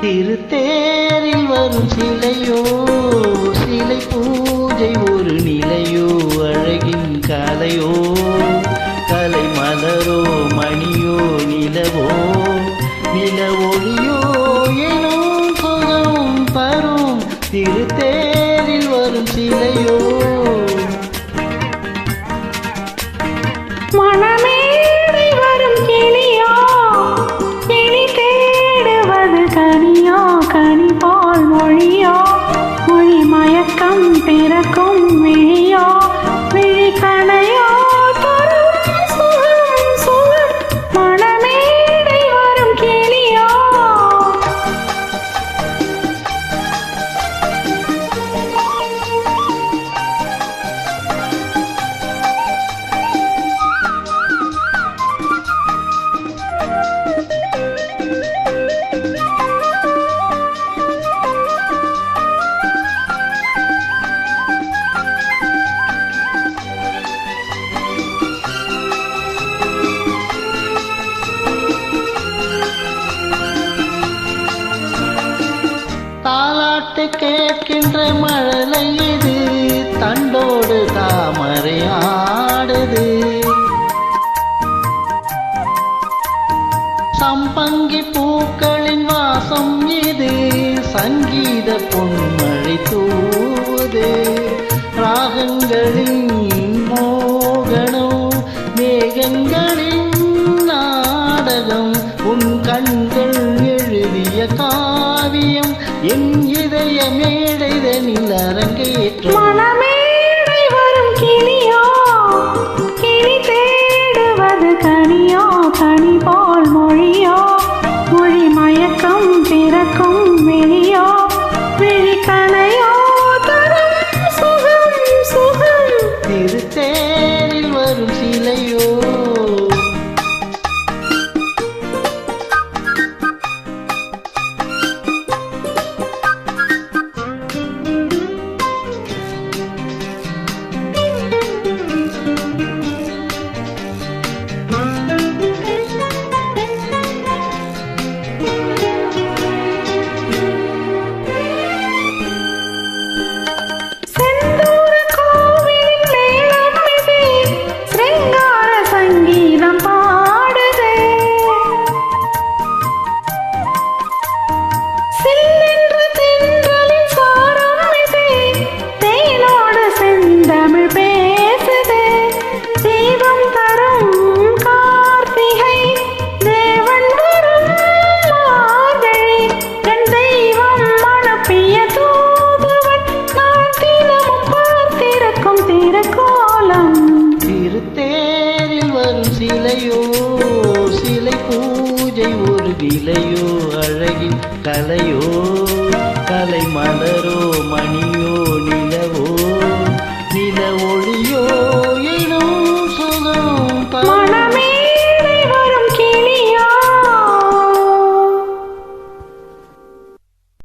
திருத்தேரில் வரும் சிலையோ சிலை பூஜை ஒரு நிலையோ அழகின் கலையோ கலை மலரோ மணியோ நிலவோ நில ஒளியோ எனும் சுகம் பரும். திருத்தேரில் வரும் சிலையோ தாலாட்டு கேட்கின்ற மழலை இது தண்டோடு தாமரை ஆடுது. சம்பங்கி பூக்களின் வாசம் இது சங்கீத பொன்மழை தூவுது. ராகங்களின் மோகனம் மேகங்களின் நாடகம் உன் கண் காவியம் என் இதய மேடைதனில் அரங்கேற்றும் மணமேடை வரும் கிளியோ கிளி தேடுவது கனியோ கனி போல் மொழியோ மொழி மயக்கம் பிறக்கும் விழியோ விழி கணையோ தரும் சுகம் சுகம். திருத்தேரில் வரும் சிலையோ. திருத்தேரில் சிலையோ சிலை பூஜை ஒரு விலையோ அழகின் கலையோ கலை மலர்